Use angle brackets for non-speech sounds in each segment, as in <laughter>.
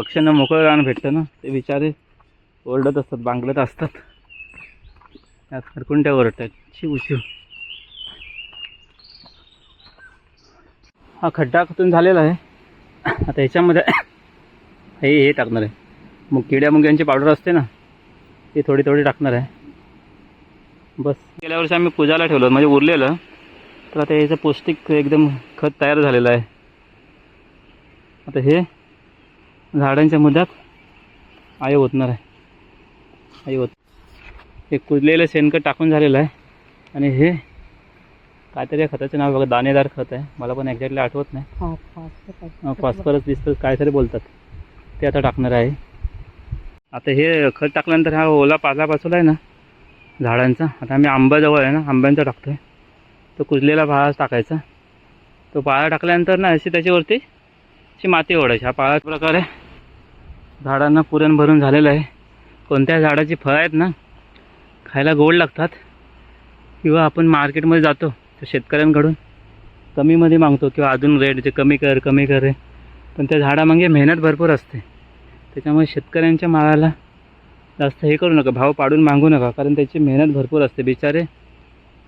पक्ष्यांना मोकळं रान भेटतं ना? ते बिचारे ओरडत असतात बांगडत असतात. त्यात खरकुंट्या ओरडतात शिव शिव हा खड्डा खतून झालेला आहे. आता ह्याच्यामध्ये <coughs> हे हे टाकणार आहे. मग किड्या मुंग्यांची पावडर असते ना ती थोडी थोडी टाकणार आहे. बस. गेल्या वर्षी आम्ही पूजाला ठेवलं म्हणजे उरलेलं. तर आता याचं पौष्टिक एकदम खत तयार झालेलं आहे. आता हे झाडांच्या मध्यात आई ओतणार आहे. आई ओत हे कुजलेलं शेणखत टाकून झालेलं आहे. आणि हे काहीतरी खताचं नाव बघा दाणेदार खत आहे. मला पण एक्झॅक्टली आठवत नाही. फॉस्फरस दिसतं काहीतरी बोलतात. ते आता टाकणार आहे. आता हे खत टाकल्यानंतर हा ओला पाला पाचवला आहे ना झाडांचा. आता आम्ही आंब्याजवळ आहे ना आंब्यांचा टाकतो आहे तो कुजलेला पाळा टाकायचा. तो पाळा टाकल्यानंतर ना अशी त्याच्यावरती अशी माती ओढायची. हा पाळा प्रकारे झाडांना पुरण भरून झालेलं आहे. कोणत्या झाडाची फळं आहेत ना खायला गोड लागतात. किंवा आपण मार्केटमध्ये जातो तर शेतकऱ्यांकडून कमीमध्ये मागतो किंवा अजून रेट जे कमी कर कमी कर रे पण त्या झाडामागे मेहनत भरपूर असते. त्याच्यामुळे शेतकऱ्यांच्या मालाला जास्त हे करू नका भाव पाडून मागू नका कारण त्याची मेहनत भरपूर असते. बिचारे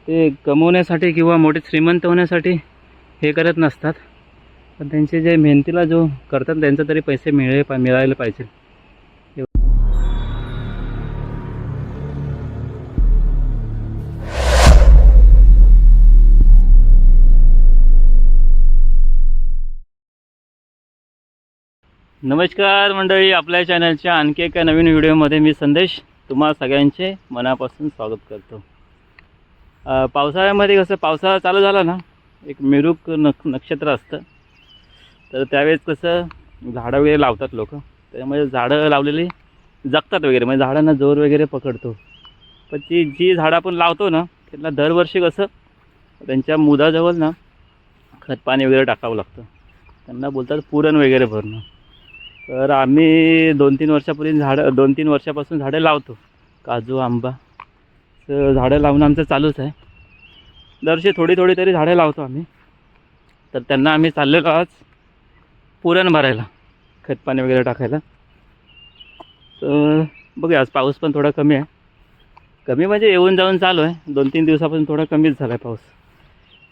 ते कमवण्यासाठी किंवा मोठे श्रीमंत होण्यासाठी हे करत नसतात. पण त्यांचे जे मेहनतीला जो करतात त्यांचा तरी पैसे मिळे पा मिळायला पाहिजे. नमस्कार मंडळी आपल्या चॅनलच्या आणखी एका नवीन व्हिडिओमध्ये मी संदेश तुम्हा सगळ्यांचे मनापासून स्वागत करतो. पावसाळ्यामध्ये कसं पावसाळा चालू झाला ना एक मिरुक नक नक्षत्र असतं. तर त्यावेळेस कसं झाडं वगैरे लावतात लोक. त्यामुळे झाडं लावलेली जगतात वगैरे. म्हणजे झाडांना जोर वगैरे पकडतो. पण ती जी झाडं आपण लावतो ना त्यांना दरवर्षी कसं त्यांच्या मुदाजवळ ना खतपाणी वगैरे टाकावं लागतं. त्यांना बोलतात पुरण वगैरे भरणं. तर आम्ही दोन तीन वर्षापूर्वी झाडं दोन तीन वर्षापासून झाडं लावतो. काजू आंबा. तर झाडं लावणं आमचं चालूच आहे. दरवर्षी थोडी थोडी तरी झाडं लावतो आम्ही. तर त्यांना आम्ही चाललेलो आज. पुरण भरायला खतपाणी वगैरे टाकायला. तर बघूया आज पाऊस पण थोडा कमी आहे. कमी म्हणजे येऊन जाऊन चालू आहे. दोन तीन दिवसापासून थोडा कमीच झाला आहे पाऊस.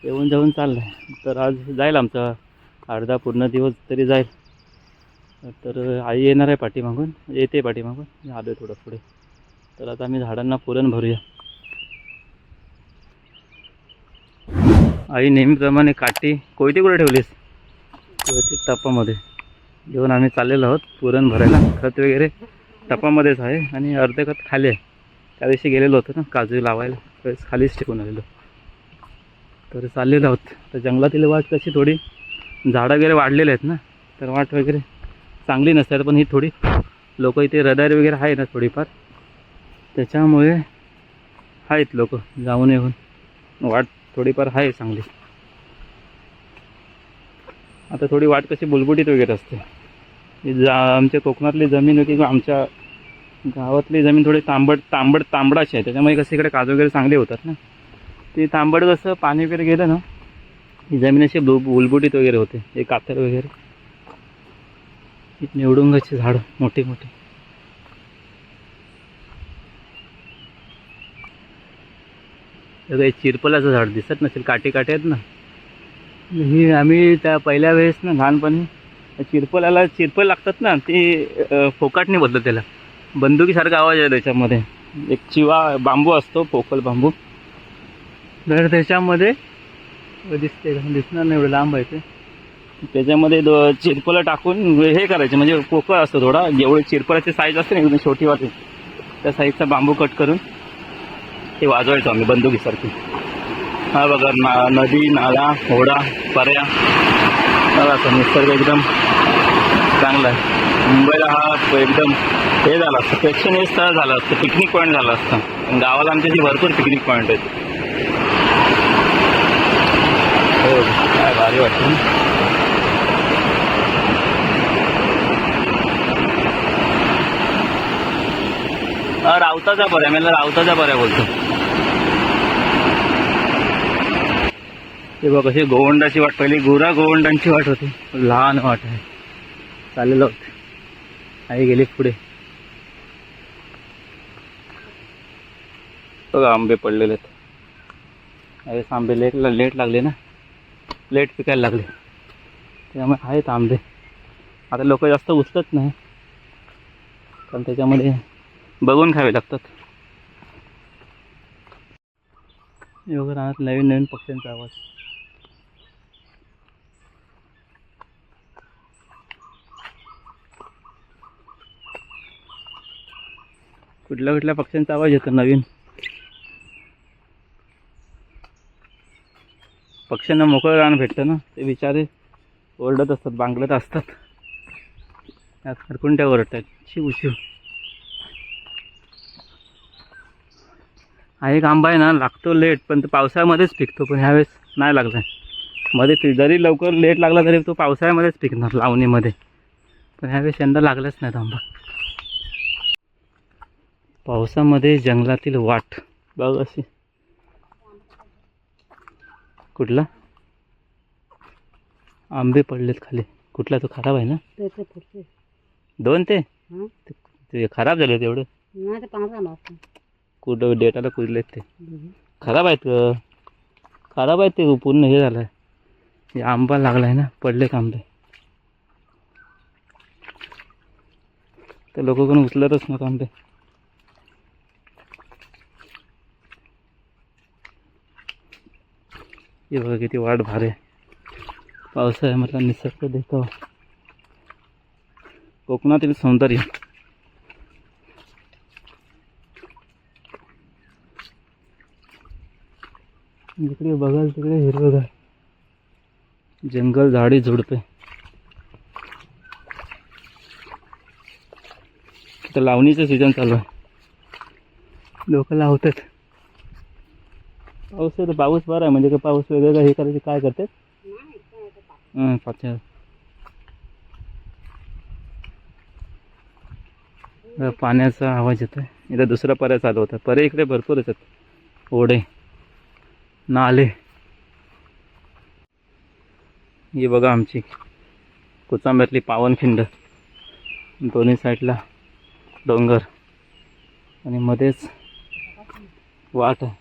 येऊन जाऊन चाललं आहे तर आज जाईल आमचा अर्धा पूर्ण दिवस तरी जाईल. तर आई येणार आहे पाठीमागून. येते पाठीमागून. आलो थोडं पुढे. तर आता आम्ही झाडांना पुरण भरूया. आई नेहमीप्रमाणे काठी कोयती कुठे ठेवलीस? व्यवस्थित टपामध्ये घेऊन आम्ही चाललेलो आहोत पुरण भरायला खत वगैरे टपामध्येच आहे आणि अर्धे खत खाली आहे. त्या दिवशी गेलेलो होतो ना काजू लावायला त्यावेळेस खालीच टिकून आलेलो. तर चाललेलो आहोत. तर जंगलातील वाट कशी थोडी झाडं वगैरे वाढलेले आहेत ना तर वाट वगैरे चांगली नसतात पण ही थोडी लोक इथे रदारी वगैरे आहे ना थोडीफार. त्याच्यामुळे आहेत लोक जाऊन येऊन. वाट थोडीफार आहे चांगली. आता थोडी वाट कशी बुलबुटीत वगैरे असते. जा आमच्या कोकणातली जमीन होती किंवा आमच्या गावातली जमीन थोडी तांबड तांबड तांबडाची आहे. त्याच्यामुळे कसं इकडे काजू वगैरे चांगले होतात ना. ती तांबड कसं पाणी वगैरे गेलं ना ही जमीन अशी बुल बुलबुटीत वगैरे होते. हे कातर वगैरे. निवडुंगाची झाडं मोठी मोठी. हे चिरपलाचं झाड दिसत नसेल काटे काटे आहेत ना. ही आम्ही त्या पहिल्या वेळेस ना लहानपणी चिरपलाला चिरपल लागतात ना ते फोकाटने फोकाटणी त्याला बंदुकीसारखा आवाज आहे त्याच्यामध्ये. एक चिवा बांबू असतो पोकल बांबू. तर त्याच्यामध्ये दिसते दिसणार नाही एवढं लांब आहे ते. त्याच्यामध्ये दो चिरपलं टाकून हे करायचे म्हणजे पोकळ असतो थोडा जेवढे चिरपलाची साईज असते ना एकदम छोटी वाटते त्या साईजचा बांबू कट करून ते वाजवायचो आम्ही बंदुकीसारखी. हा बघा ना नदी नाला होडा पर्या. बघा तो निसर्ग एकदम चांगला आहे. मुंबईला हा एकदम हे झालं असतं प्रेक्षणीय स्थळ झालं असतं पिकनिक पॉईंट झालं असतं. पण गावाला आमच्या इथे भरपूर पिकनिक पॉईंट आहेत. हो काय भारी वाटतं. रावताचा पर्या मला रावताचा पर्या बोलतो. ते बघ कशी गोवंडाची वाट पहिली. गुरा गोवंडांची वाट होती. लहान वाट आहे. चाललेलो होते. आई गेली पुढे. बघा आंबे पडलेले आहेत. यावेळेस आंबे लेट लेट लागले ना? लेट पिकायला लागले. त्यामुळे आहेत आंबे. आता लोक जास्त उचलत नाही. कारण त्याच्यामध्ये बघून खावे लागतात. योग राहत नवीन नवीन पक्ष्यांचा आवाज. कुठल्या कुठल्या पक्ष्यांचा आवाज येतो नवीन? पक्ष्यांना मोकळं रान भेटतं ना? ते बिचारे ओरडत असतात बांगडत असतात. त्यात खरकुंट्या ओरडतात शिव शिव हा एक आंबा आहे ना लागतो लेट पण तो पावसाळ्यामध्येच पिकतो पण ह्यावेळेस नाही लागला मध्ये जरी लवकर लेट लागला तरी तो पावसाळ्यामध्येच पिकणार लावणीमध्ये. पण ह्यावेळेस यंदा लागलाच नाही तो आंबा. पावसामध्ये जंगलातील वाट. बघ अशी. कुठला? आंबे पडलेत खाली. कुठला तो खराब आहे ना? दोन ते? ते खराब झाले तेवढं कुठं डेटाला कुजलेत ते. खराब आहेत खराब आहेत ते पूर्ण हे झालं आहे आंबा लागला आहे ना पडलेत आंबे. तर लोक कोण उचलतच नव्हतं आंबे. हे बघा किती वाट भारी आहे. पावसाळ्यामधला निसर्ग देतो कोकणातील सौंदर्य. जिकडे बघाल तिकडे हिरवगार. जंगल झाडी झुडपे. आता लावणीचं सीझन चालू आहे. लोक लावतात. पाऊस आहे तर पाऊस बरा आहे. म्हणजे काय पाऊस वगैरे हे करायचे काय करतात? पाण्याचा आवाज येतोय. इथं दुसरा पर्याय चालू होता. पर्याय इकडे भरपूर येतात. ओढे नाले. ही बघा आमची कुचांब्यातली पावनखिंड. दोन्ही साईडला डोंगर. आणि मध्येच वाट आहे.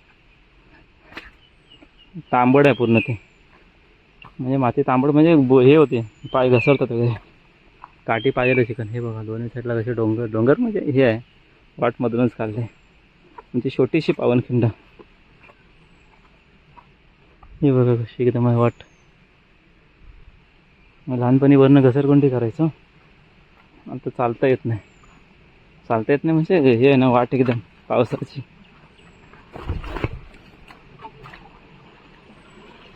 तांबड आहे पूर्ण ते. म्हणजे माती तांबड म्हणजे बो हे होते पाय घसरतात वगैरे. काठी पाहिजे चिकन. हे बघा दोन्ही साईडला कसे डोंगर डोंगर म्हणजे हे आहे. वाटमधूनच काढले. म्हणजे छोटीशी पावनखिंड. हे बघा कशी एकदम आहे वाट. मग लहानपणी वरनं घसरगुंडी करायचो. आता चालता येत नाही. चालता येत नाही म्हणजे हे आहे ना वाट एकदम पावसाची.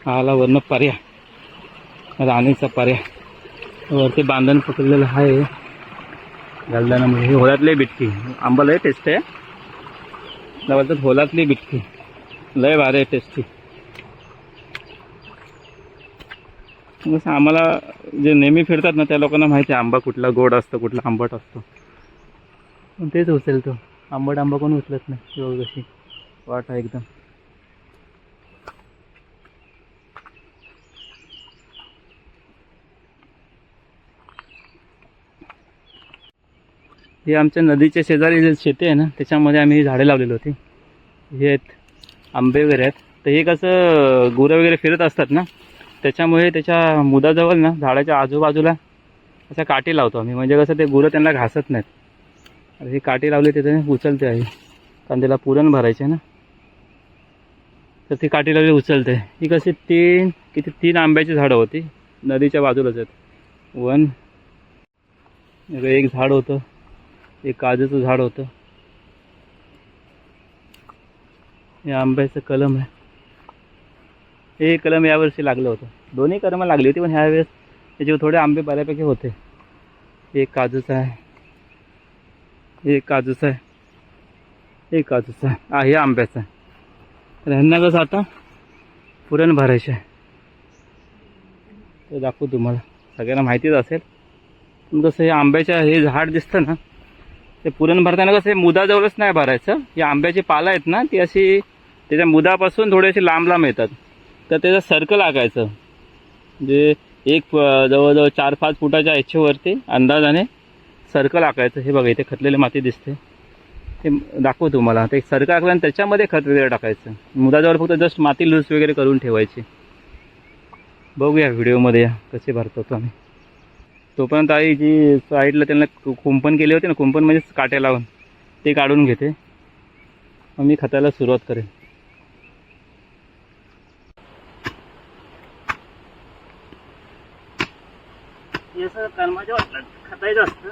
आला वरनं पर्या राणीचा पर्या वरती बांधण पकडलेलं आहे. घालदानामध्ये ही होळ्यातली बिटकी. आंबा लय टेस्ट आहे. मला बोलतात होलातली बिटकी. लय भारी आहे टेस्टी जसं आम्हाला जे नेहमी फिरतात ना त्या लोकांना माहिती आहे आंबा कुठला गोड असतो कुठला आंबट असतो. पण तेच उचलतो. आंबट आंबा कोण उचलत नाही. एवढं कशी वाट आहे एकदम. हे आमच्या नदीच्या शेजारी जे शेती आहे ना त्याच्यामध्ये आम्ही ही झाडे लावलेली होती. हे आहेत आंबे वगैरे आहेत. तर हे कसं गुरं वगैरे फिरत असतात ना त्याच्यामुळे त्याच्या मुदाजवळ ना झाडाच्या आजूबाजूला अशा काठी लावतो आम्ही. म्हणजे कसं ते गुरं त्यांना घासत नाहीत. आणि ही काठी लावली तिथे उचलते आहे कारण त्याला पुरण भरायचे ना. तर ती काठी लावली उचलते. ही कशी तीन किती तीन आंब्याची झाडं होती. नदीच्या बाजूलाच आहेत. वन एक झाड होतं. एक काजूचं झाड होतं. हे आंब्याचं कलम आहे. हे कलम यावर्षी लागलं होतं. दोन्ही कलमं लागली होती पण ह्यावेळेस त्याच्यावर थोडे आंबे बऱ्यापैकी होते. एक काजूचा आहे. एक काजूचा आहे. एक काजूचा आहे. हा हे आंब्याचा आहे. तर ह्यांना कसं आता पुरण भरायचं आहे. ते दाखवू तुम्हाला. सगळ्यांना माहितीच असेल. पण कसं हे आंब्याच्या हे झाड दिसतं ना ते पुरण भरताना कसं हे मुदाजवळच नाही भरायचं. या आंब्याची पालं आहेत ना ती अशी त्याच्या मुदापासून थोडीशी लांब लांब येतात. तर त्याचं सर्कल आकायचं म्हणजे एक जवळजवळ चार पाच फुटाच्या याच्यावरती अंदाजाने सर्कल आकायचं हे बघा इथे खतलेली माती दिसते. हे दाखवू तुम्हाला. ते एक सर्कल आखलं आणि त्याच्यामध्ये खत वगैरे टाकायचं. मुदाजवळ फक्त जस्ट माती लूज वगैरे करून ठेवायची. बघूया व्हिडिओमध्ये या कसे भरतो आम्ही तोपर्यंत आई जी साईडला त्यांना कु- कुंपण केले होते ना कुंपण म्हणजे काट्या लावून ते काढून घेते. मग मी खताला सुरुवात करेन. खतायचं असतं.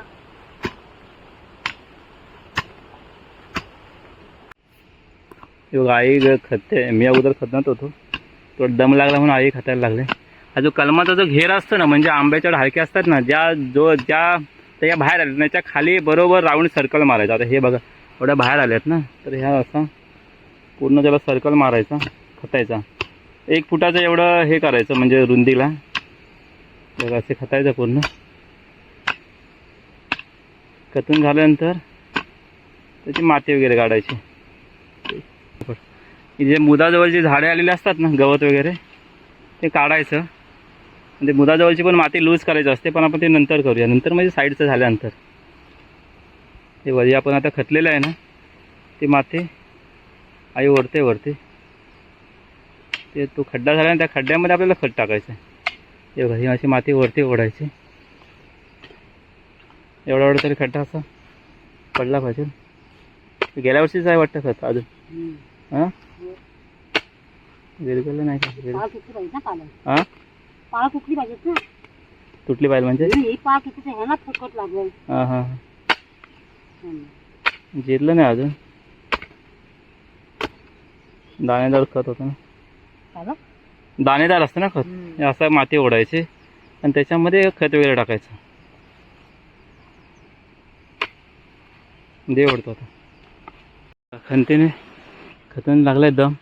बघा आई खते मी अगोदर खतनात होतो. तो दम लागला म्हणून आई खतायला लागले. हा जो कलमाचा जो घेर असतो ना म्हणजे आंब्याच्या ढाळके असतात ना ज्या जो ज्या त्याच्या बाहेर आले त्याच्याखाली बरोबर राऊंड सर्कल मारायचा. आता हे बघा एवढ्या बाहेर आल्यात ना तर ह्या असा पूर्ण त्याला सर्कल मारायचा खतायचा. एक फुटाचं एवढं हे करायचं म्हणजे रुंदीला. बघा असे खतायचं पूर्ण. खतून झाल्यानंतर त्याची माती वगैरे काढायची. जे मुदाजवळ जे झाडे आलेले असतात ना गवत वगैरे ते काढायचं. म्हणजे मुदाजवळची पण माती लूज करायची असते पण आपण ते नंतर करूया. नंतर म्हणजे साईडचं झाल्यानंतर. हे वरी आपण आता खतलेलं आहे ना ती माती आई ओढते वरते ते तो खड्डा झाला ना त्या खड्ड्यामध्ये आपल्याला खत टाकायचं हे बघा ही अशी माती वरती ओढायची. एवढा एवढा तरी खड्डा असा पडला पाहिजे. गेल्या वर्षीच आहे वाटतं खत अजून. हां? विरगळलं नाही का? हां? पाळ तुटली पाहिजेत ना तुटली पाहिजे म्हणजे? ही पाळ किती आहे ना फुकट लागलं. हां हां. हम्म. जिरलं नाही अजून. दाणेदार खत होतं ना? दाणेदार असतं ना खत? असं माती ओढायची. आणि त्याच्यामध्ये खत वगैरे टाकायचं. दे ओढतो आता. खंतीने खतून लागलं आहे दम.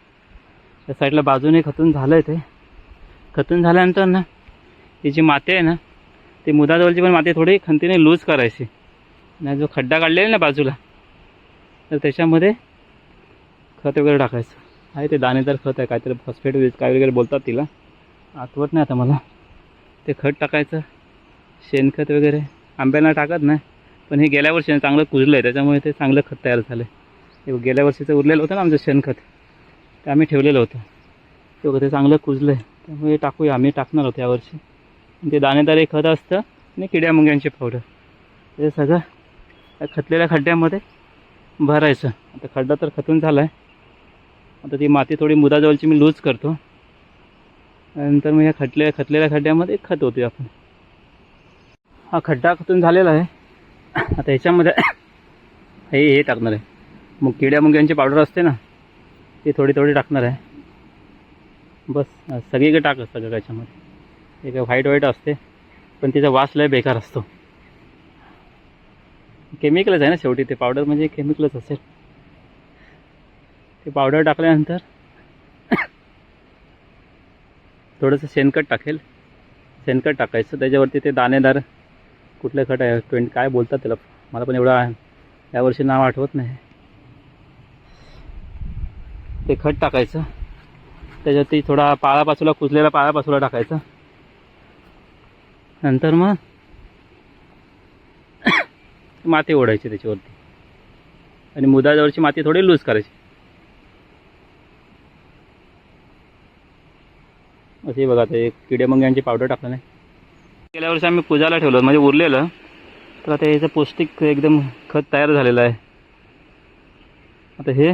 त्या साईडला बाजूने खतून झालं आहे ते. खतून झाल्यानंतर ना ही जी माती आहे ना ती मुदाजवळची पण माती थोडी खंतीने लूज करायची. नाही जो खड्डा काढलेला ना बाजूला तर त्याच्यामध्ये खत वगैरे टाकायचं. आहे ते दाणेदार खत आहे काहीतरी फॉस्फेट काय वगैरे बोलतात तिला. आठवत नाही आता मला. ते खत टाकायचं शेणखत वगैरे. आंब्याला टाकत नाही पण हे गेल्या वर्षी चांगलं कुजलं आहे त्याच्यामुळे ते चांगलं खत तयार झालं आहे गेल्या वर्षीचं उरलेलं होतं ना आमचं शेणखत ते आम्ही ठेवलेलं होतं. ते बघा ते चांगलं कुजलं आहे त्यामुळे टाकूया. आम्ही टाकणार होतो यावर्षी. ते दाणेदार खत असतं आणि किड्या मुंग्यांची पावडर. ते सगळं त्या खतलेल्या खड्ड्यामध्ये भरायचं. आता खड्डा तर खतून झाला आहे आता ती माती थोडी मुदाजवळची मी लूज करतो. नंतर मग या खटल्या खतलेल्या खड्ड्यामध्ये खत होते आपण. हा खड्डा खतून झालेला आहे. आता ह्याच्यामध्ये हे हे टाकणार आहे. मग किड्या मुंग्यांची पावडर असते ना ती थोडी थोडी टाकणार आहे. बस सगळीकडे टाक सगळं त्याच्यामध्ये. एक व्हाईट व्हाईट असते पण तिचा वास लय बेकार असतो. केमिकलच आहे ना शेवटी ते पावडर म्हणजे केमिकलच असेल. ते पावडर टाकल्यानंतर थोडंसं शेणखत टाकेल. शेणखत टाकायचं त्याच्यावरती ते दाणेदार कुठलं खत आहे ट्वेंटी काय बोलतात त्याला मला पण एवढं यावर्षी नाव आठवत नाही. ते खत टाकायचं. त्याच्यावरती थोडा पाळापासूला कुजलेला पाळापासूला टाकायचा. नंतर मग माती ओढायची त्याच्यावरती. आणि मुदाजवळची माती थोडी लूज करायची. असे बघा ते एक किडेमंग्यांची पावडर टाकलं नाही गेल्या वर्षी आम्ही पूजाला ठेवलं म्हणजे उरलेलं. तर आता याचं पौष्टिक एकदम खत तयार झालेलं आहे. आता हे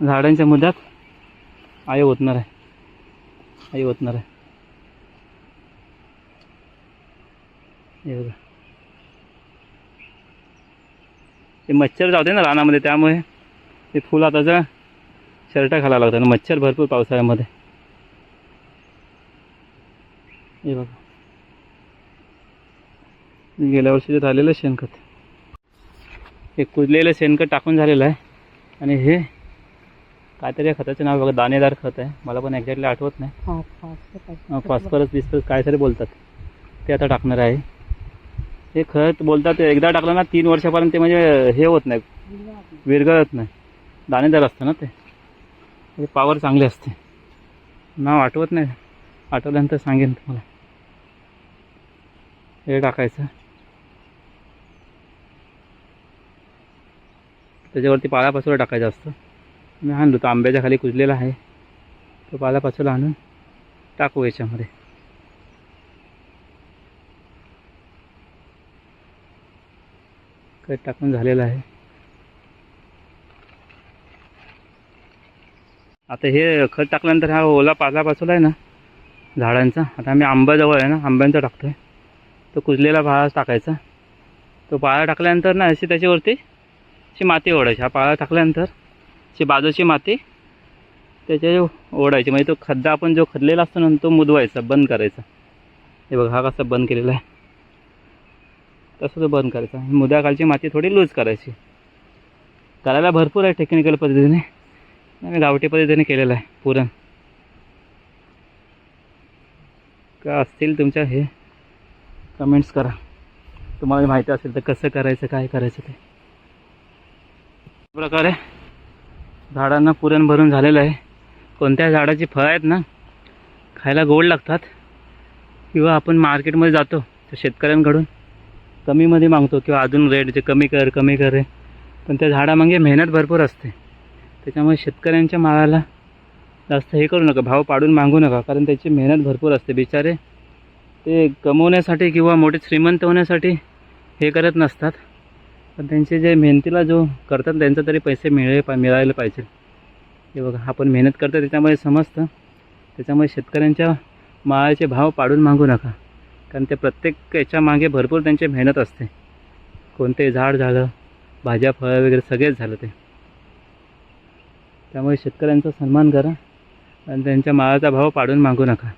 झाडांच्या मुद्यात आई ओतणार आहे. आई ओतणार आहे. हे बघा. ते मच्छर जाते ना रानामध्ये त्यामुळे ते फुल आताचं शर्ट घालावं लागतो. ना मच्छर भरपूर पावसाळ्यामध्ये. हे बघा. गेल्या वर्षी झालेलं शेणखत. हे कुजलेलं शेणखत टाकून झालेलं आहे. आणि हे काहीतरी या खताचं नाव बघा दाणेदार खत आहे. मला पण एक्झॅक्टली आठवत नाही. फास, फास, फास. फॉस्फरस बिस्फरस काहीतरी बोलतात. ते आता टाकणार आहे. हे खत बोलतात एकदा टाकलं ना तीन वर्षापर्यंत ते म्हणजे हे होत नाही. विरघळत नाही. दाणेदार असतं ना ते. पावर चांगली असते. नाव आठवत नाही. आठवल्यानंतर सांगेन तुम्हाला. हे टाकायचं. त्याच्यावरती पाळापाचोळा टाकायचा असतो. मी आणलो तो आंब्याच्या खाली कुजलेला आहे. तो पालापाचोला आणून टाकू याच्यामध्ये. कट टाकून झालेलं आहे. आता हे खत टाकल्यानंतर हा ओला पालापाचोला आहे ना झाडांचा. आता आम्ही आंब्याजवळ आहे ना आंब्यांचा टाकतो आहे तो कुजलेला पाळा टाकायचा. तो पाळा टाकल्यानंतर ना अशी त्याच्यावरती अशी माती ओढायची. हा पाळा टाकल्यानंतर अशी बाजूची माती त्याच्या ओढायची. म्हणजे तो खड्डा आपण जो खदलेला असतो ना तो मुदवायचा बंद करायचा. हे बघा हा कसा बंद केलेला आहे. तसं तो बंद करायचा. मुद्याखालची माती थोडी लूज करायची. करायला भरपूर आहे टेक्निकल पद्धतीने. आम्ही गावठी पद्धतीने केलेलं आहे पुरण. का असतील तुमच्या हे? कमेंट्स करा. तुम्हाला माहिती असेल तर कसं करायचं काय करायचं ते. प्रकारे झाडांना पुरण भरून झालेलं आहे. कोणत्या झाडाची फळं आहेत ना खायला गोड लागतात. किंवा आपण मार्केटमध्ये जातो तर शेतकऱ्यांकडून कमीमध्ये मागतो किंवा अजून रेट जे कमी कर कमी कर पण त्या झाडामागे मेहनत भरपूर असते. त्याच्यामुळे शेतकऱ्यांच्या मालाला जास्त हे करू नका भाव पाडून मागू नका कारण त्याची मेहनत भरपूर असते. बिचारे ते कमवण्यासाठी किंवा मोठे श्रीमंत होण्यासाठी हे करत नसतात. पण त्यांचे जे मेहनतीला जो करतात त्यांचं तरी पैसे मिळे पा मिळायला पाहिजे. हे बघा आपण मेहनत करतो त्याच्यामुळे समजतं. त्याच्यामुळे शेतकऱ्यांच्या माळाचे भाव पाडून मागू नका. कारण ते प्रत्येक याच्या मागे भरपूर त्यांची मेहनत असते. कोणते झाड झालं भाज्या फळं वगैरे सगळेच झालं ते. त्यामुळे शेतकऱ्यांचा सन्मान करा आणि त्यांच्या माळाचा भाव पाडून मागू नका.